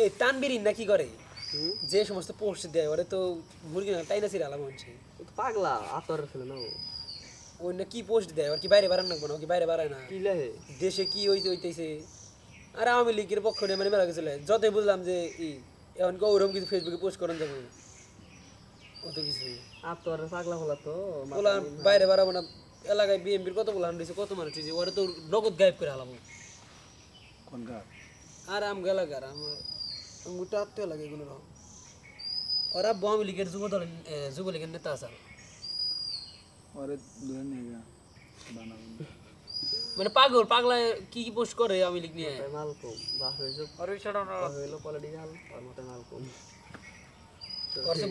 এই তানবিরিন না কি করে? যে সমস্ত পোস্ট দেয় ওরে তো মুরগি না টাইনা সিরা আলাম হচ্ছে? পাগলা আতর ছিল না ও ওই না কি পোস্ট দেয়? ওর কি বাইরে বাড়ান না? কি বাইরে বাড়ায় না? কি লাগে দেশে কি হইতে হইতেছে? আর আওয়ামী লীগের পক্ষ নিয়ে মানে মেলা গেছিল যতই বুঝলাম যে ই এখন কি ওরকম কিছু ফেসবুকে পোস্ট করেন যাবে? কত কিছু? আতর পাগলা হলা তো ওলা বাইরে বাড়াবো না। এলাকায় বিএমপির কত বলা হয়েছে কত মানুষ হয়েছে? ওরা তো নগদ গায়েব করে হালাবো। কোনকার আর আম গেল আমার আঙ্গুটা আত্মীয় লাগে এগুলো রকম। ওরা আওয়ামী লীগের যুব দলের এ, যুবলীগের নেতা আছে ওরে ধরে নিয়ে গা মানে পাগল পাগলা কি কি পোস্ট করে আওয়ামী লীগ নিয়ে? মাল কম বাস হয়েছে আর ওই হইল পলিটিক্যাল ওর মতো মাল করছে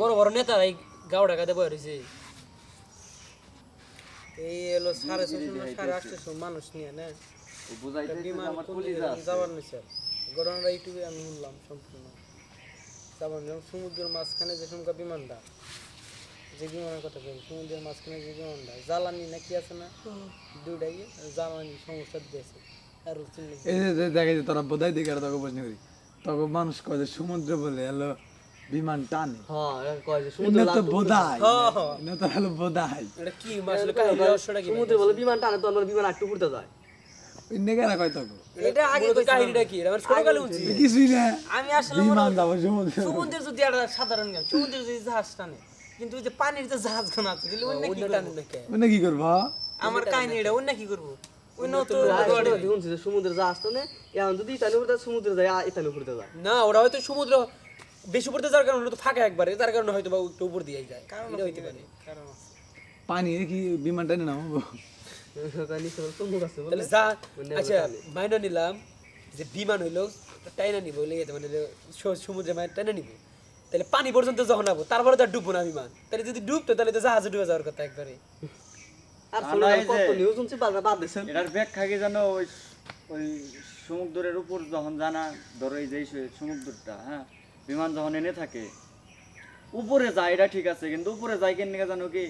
বড় বড় নেতা এই গাও ঢাকাতে বয়ে রয়েছে। এই এলো সাড়ে ছশো সাড়ে আটশো মানুষ নিয়ে না? কোন দিকে নিছে ঘটনাটা ইউটিউবে আমি শুনলাম সম্পূর্ণ। যাবার যখন সমুদ্রের মাঝখানে যে সমকা বিমানটা যে বিমানের কথা বলি সমুদ্রের মাঝখানে যে বিমানটা জ্বালানি না কি আছে না? দুইটাই জ্বালানি সমস্যা দিয়েছে। আর এই যে- দেখে যে তোরা বোধাই দিকে তোকে প্রশ্ন করি। তখন মানুষ কয় যে সমুদ্র বলে এলো বিমান টানে। হ্যাঁ সমুদ্র তো বোধাই। হ্যাঁ। এটা তো হলো বোধাই। এটা কি? রহস্যটা বলে বিমান টানে তো আমার বিমান একটু উঠতে যায় নেগেরা কয় তখন এটা আগে কাহিনীটা কি? আমার ছোট কালে কিছুই না। আমি আসলে বিমান যাব সমুদ্র সমুদ্রের যদি একটা সাধারণ জ্ঞান সমুদ্রের যদি জাহাজ টানে কিন্তু ওই যে পানির যে জাহাজ খান আছে তাহলে অন্য কি অন্য করব? টানে নাকি মানে কি করব আমার কাহিনী এটা অন্য কি করব? অন্য তো শুনছি যে সমুদ্রে জাহাজ টানে এখন যদি ইতালি উঠতে সমুদ্রে যায় ইতালি উঠতে যায়। না ওরা হয়তো সমুদ্র বেশি উপরে যাওয়ার কারণে তো ফাঁকা একবারে তার কারণে হয়তো বা উপর দিয়ে যায়। এটা হইতে পারে। পানি কি বিমান টানে নামাবো? আচ্ছা মাইনা নিলাম যে বিমান হইল টাইনা নিব লেগে মানে সমুদ্রে টাইনা নিব। তাহলে পানি পর্যন্ত যখন যাব তারপরে তো ডুববো না বিমান। তাহলে যদি ডুবতো তাহলে তো জাহাজে ডুবে যাওয়ার কথা একবারে। এটার ব্যাখ্যা কি জানো? ওই ওই সমুদ্রের উপর যখন জানা ধরো এই যে সমুদ্রটা হ্যাঁ? বিমান যখন এনে থাকে উপরে যায় এটা ঠিক আছে কিন্তু উপরে যায় কেন জানো কি?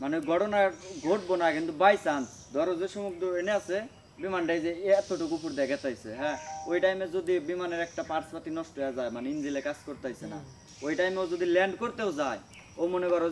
মানে ঘটনা ঘটবো না কিন্তু বাই চান্স ধরো যে সমুদ্র এনে আছে বিমানটাই যে এতটুকু উপর দেখা চাইছে হ্যাঁ? ওই টাইমে যদি বিমানের একটা পার্টস পাতি নষ্ট হয়ে যায় মানে ইঞ্জিলে কাজ করতেছে না ওই টাইমেও যদি ল্যান্ড করতেও যায় ও মনে করো